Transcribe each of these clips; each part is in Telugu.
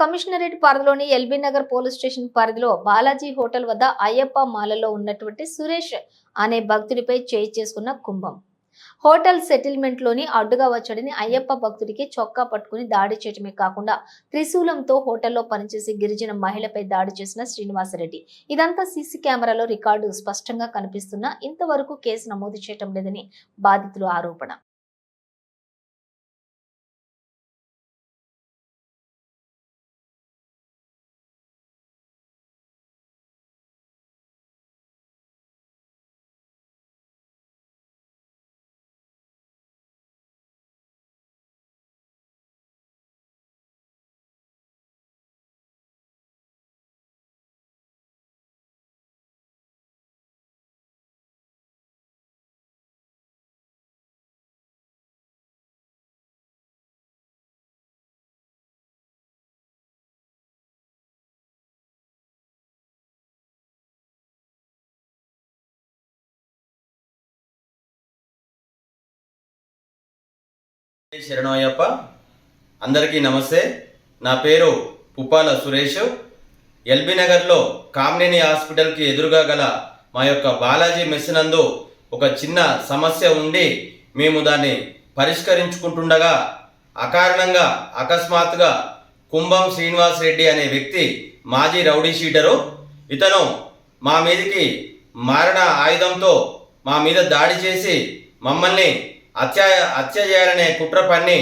కమిషనరేట్ పరిధిలోని ఎల్బీ నగర్ పోలీస్ స్టేషన్ పరిధిలో బాలాజీ హోటల్ వద్ద అయ్యప్ప మాలలో ఉన్నటువంటి సురేష్ అనే భక్తుడిపై చేయి చేసుకున్న కుంభం. హోటల్ సెటిల్మెంట్లోని అడ్డుగా వచ్చాడని అయ్యప్ప భక్తుడికి చొక్కా పట్టుకుని దాడి చేయటమే కాకుండా త్రిశూలంతో హోటల్లో పనిచేసే గిరిజన మహిళపై దాడి చేసిన శ్రీనివాసరెడ్డి. ఇదంతా సీసీ కెమెరాలో రికార్డు స్పష్టంగా కనిపిస్తున్నా ఇంతవరకు కేసు నమోదు చేయటం లేదని బాధితులు ఆరోపణ. శరణయ్యప్ప అందరికీ నమస్తే. నా పేరు పుప్పాల సురేష్. ఎల్బీ నగర్లో కామినేని హాస్పిటల్కి ఎదురుగా గల మా యొక్క బాలాజీ మెస్ నందు ఒక చిన్న సమస్య ఉండి మేము దాన్ని పరిష్కరించుకుంటుండగా అకారణంగా అకస్మాత్తుగా కుంభం శ్రీనివాస్ రెడ్డి అనే వ్యక్తి మాజీ రౌడీ షీటరు ఇతను మా మీదికి మారణ ఆయుధంతో మా మీద దాడి చేసి మమ్మల్ని హత్య హత్య చేయాలనే కుట్ర పన్ని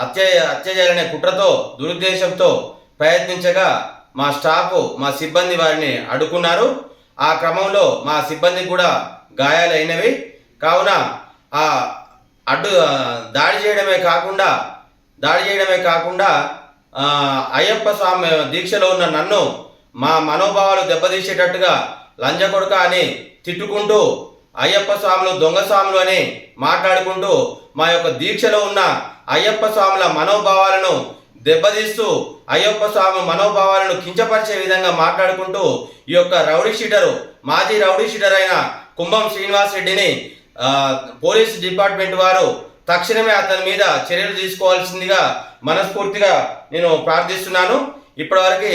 హత్య హత్య చేయాలనే కుట్రతో దురుద్దేశంతో ప్రయత్నించగా మా స్టాఫ్ మా సిబ్బంది వారిని అడుగున్నారు ఆ క్రమంలో మా సిబ్బంది కూడా గాయాలైనవి. కావున ఆ అడ్డు దాడి చేయడమే కాకుండా దాడి చేయడమే కాకుండా అయ్యప్ప స్వామి దీక్షలో ఉన్న నన్ను మా మనోభావాలు దెబ్బతీసేటట్టుగా లంజకొడుక అని తిట్టుకుంటూ అయ్యప్ప స్వాములు దొంగ స్వాములు అని మాట్లాడుకుంటూ మా యొక్క దీక్షలో ఉన్న అయ్యప్ప స్వాముల మనోభావాలను దెబ్బతీస్తూ అయ్యప్ప స్వామి మనోభావాలను కించపరిచే విధంగా మాట్లాడుకుంటూ ఈ యొక్క రౌడీ షీటరు మాజీ రౌడీ షీటర్ అయిన కుంభం శ్రీనివాస్ రెడ్డిని పోలీస్ డిపార్ట్మెంట్ వారు తక్షణమే అతని మీద చర్యలు తీసుకోవాల్సిందిగా మనస్ఫూర్తిగా నేను ప్రార్థిస్తున్నాను. ఇప్పటివరకు